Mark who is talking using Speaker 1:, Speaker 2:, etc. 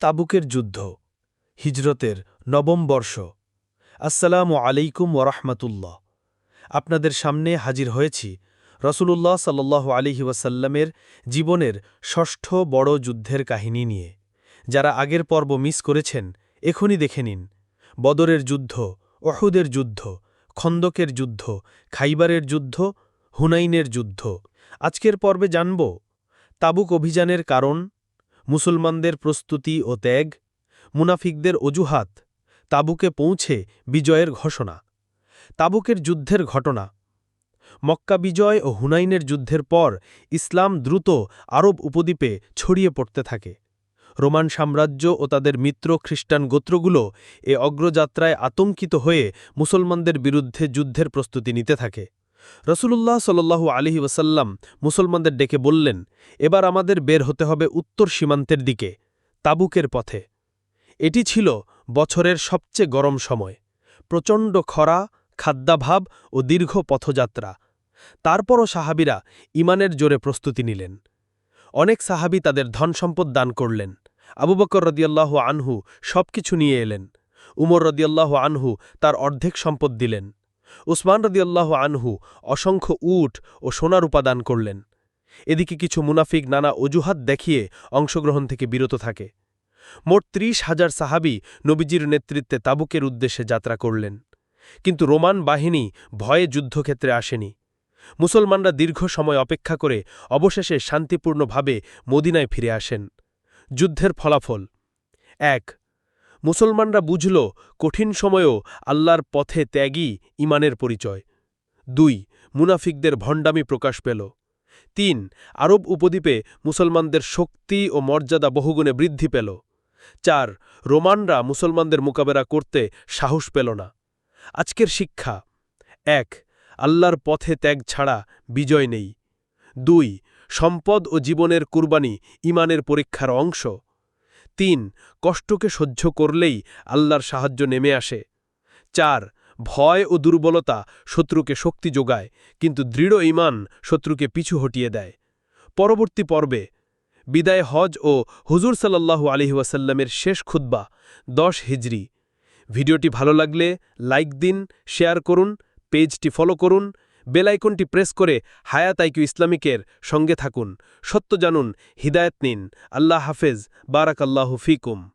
Speaker 1: তাবুকের যুদ্ধ, হিজরতের নবম বর্ষ। আসসালামু আলাইকুম ওরহমতুল্লাহ আপনাদের সামনে হাজির হয়েছি রসুলুল্লাহ সাল্লাহ আলিহি ওয়াসাল্লামের জীবনের ষষ্ঠ বড় যুদ্ধের কাহিনী নিয়ে। যারা আগের পর্ব মিস করেছেন, এখনই দেখে নিন। বদরের যুদ্ধ অহুদের যুদ্ধ, খন্দকের যুদ্ধ, খাইবারের যুদ্ধ, হুনাইনের যুদ্ধ। আজকের পর্বে জানব, তাবুক অভিযানের কারণ মুসলমানদের প্রস্তুতি ও ত্যাগ, মুনাফিকদের অজুহাত, তাবুকে পৌঁছে বিজয়ের ঘোষণা, তাবুকের যুদ্ধের ঘটনা, মক্কা বিজয় ও হুনাইনের যুদ্ধের পর ইসলাম দ্রুত আরব উপদ্বীপে ছড়িয়ে পড়তে থাকে। রোমান সাম্রাজ্য ও তাদের মিত্র খ্রিস্টান গোত্রগুলো এ অগ্রযাত্রায় আতঙ্কিত হয়ে মুসলমানদের বিরুদ্ধে যুদ্ধের প্রস্তুতি নিতে থাকে। রসুলুল্লাহ সাল্লু আলহি ওসাল্লাম মুসলমানদের ডেকে বললেন, এবার আমাদের বের হতে হবে উত্তর সীমান্তের দিকে, তাবুকের পথে। এটি ছিল বছরের সবচেয়ে গরম সময়। প্রচণ্ড খরা, খাদ্যাভাব ও দীর্ঘ পথযাত্রা। তারপরও সাহাবিরা ইমানের জোরে প্রস্তুতি নিলেন। অনেক সাহাবি তাদের ধনসম্পদ দান করলেন। আবু বকর রদিয়াল্লাহ আনহু সব কিছু নিয়ে এলেন। উমর রদিয়াল্লাহ আনহু তার অর্ধেক সম্পদ দিলেন। উসমান রদিয়াল্লাহ আনহু অসংখ্য উট ও সোনার উপাদান করলেন। এদিকে কিছু মুনাফিক নানা অজুহাত দেখিয়ে অংশগ্রহণ থেকে বিরত থাকে। মোট ত্রিশ হাজার সাহাবি নবীজির নেতৃত্বে তাবুকের উদ্দেশ্যে যাত্রা করলেন। কিন্তু রোমান বাহিনী ভয়ে যুদ্ধক্ষেত্রে আসেনি। মুসলমানরা দীর্ঘ সময় অপেক্ষা করে অবশেষে শান্তিপূর্ণভাবে মদিনায় ফিরে আসেন। যুদ্ধের ফলাফল এক মুসলমানরা বুঝল, কঠিন সময়েও আল্লাহর পথে ত্যাগই ইমানের পরিচয়। দুই, মুনাফিকদের ভণ্ডামি প্রকাশ পেল। তিন, আরব উপদ্বীপে মুসলমানদের শক্তি ও মর্যাদা বহুগুণে বৃদ্ধি পেল। চার, রোমানরা মুসলমানদের মোকাবেলা করতে সাহস পেল না। আজকের শিক্ষা। এক, আল্লাহর পথে ত্যাগ ছাড়া বিজয় নেই। দুই, সম্পদ ও জীবনের কুরবানি ইমানের পরীক্ষার অংশ। তিন, কষ্টকে সহ্য করলেই আল্লাহর সাহায্য নেমে আসে। চার, ভয় ও দুর্বলতা শত্রুকে শক্তি যোগায়, কিন্তু দৃঢ় ইমান শত্রুকে পিছু হটিয়ে দেয়। পরবর্তী পর্বে, বিদায় হজ ও হুজুর সাল্লাল্লাহু আলহি ওয়াসাল্লামের শেষ খুদ্া দশ হিজরি। ভিডিওটি ভালো লাগলে লাইক দিন, শেয়ার করুন, পেজটি ফলো করুন বেলাইকনটি প্রেস করে হায়াত আইকিউ ইসলামিকের সঙ্গে থাকুন। সত্য জানুন, হিদায়ত নিন। আল্লাহ হাফেজ। বারাক আল্লাহ ফিকুম।